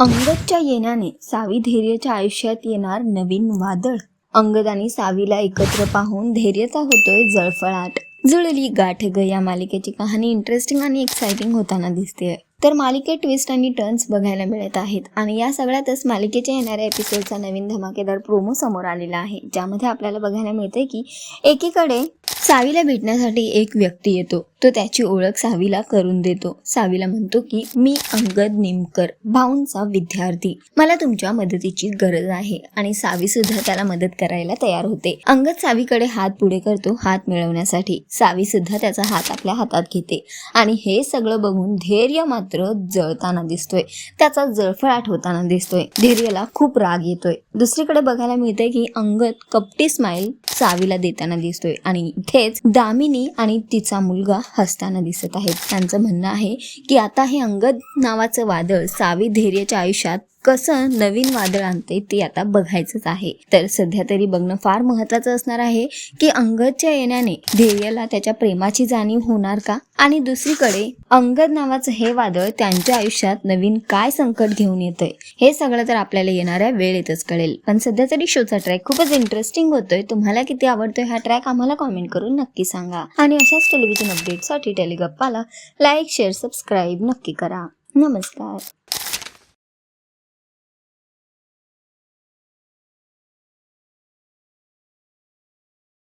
अंगदच्या येण्याने सावी धैर्यच्या आयुष्यात येणार नवीन वादळ. अंगद आणि सावीला एकत्र पाहून धैर्यचा होतोय जळफळाट. जुळली गाठ ग या मालिकेची कहाणी इंटरेस्टिंग आणि एक्साइटिंग होताना दिसते तर मालिकेत ट्विस्ट आणि टर्न्स बघायला मिळत आहेत आणि या सगळ्यातच मालिकेच्या येणाऱ्या एपिसोडचा नवीन धमाकेदार प्रोमो समोर आलेला आहे. ज्यामध्ये आपल्याला बघायला मिळते की एकीकडे सावीला भेटण्यासाठी एक व्यक्ती येतो. तो त्याची ओळख सावीला करून देतो. सावीला म्हणतो की मी अंगद नेमकर भाऊंचा विद्यार्थी. मला तुमच्या मदतीची गरज आहे. आणि सावी सुद्धा त्याला मदत करायला तयार होते. अंगद सावीकडे हात पुढे करतो हात मिळवण्यासाठी. सावी सुद्धा त्याचा हात आपल्या हातात घेते. आणि हे सगळं बघून धैर्य मात्र जळताना दिसतोय. त्याचा जळफळाट होताना दिसतोय. धैर्यला खूप राग येतोय. दुसरीकडे बघायला मिळते की अंगद कपटी स्माइल सावीला देताना दिसतोय. आणि इथेच दामिनी आणि तिचा मुलगा हसताना दिसत आहेत. त्यांचं म्हणणं आहे की आता हे अंगद नावाचं वादळ सावी धैर्यच्या आयुष्यात कसं नवीन वादळ आणते ते आता बघायचंच आहे. तर सध्या तरी बघणं फार महत्वाचं असणार आहे की अंगदच्या येण्याने ध्येयला त्याच्या प्रेमाची जाणीव होणार का? आणि दुसरीकडे अंगद नावाचं हे वादळ त्यांच्या आयुष्यात नवीन काय संकट घेऊन येतंय? हे सगळं तर आपल्याला येणाऱ्या वेळेतच कळेल. पण सध्या तरी शोचा ट्रॅक खूपच इंटरेस्टिंग होतोय. तुम्हाला किती आवडतोय हा ट्रॅक आम्हाला कॉमेंट करून नक्की सांगा. आणि अशाच टेलिव्हिजन अपडेटसाठी टेलिगप्पाला लाईक शेअर सबस्क्राईब नक्की करा. नमस्कार.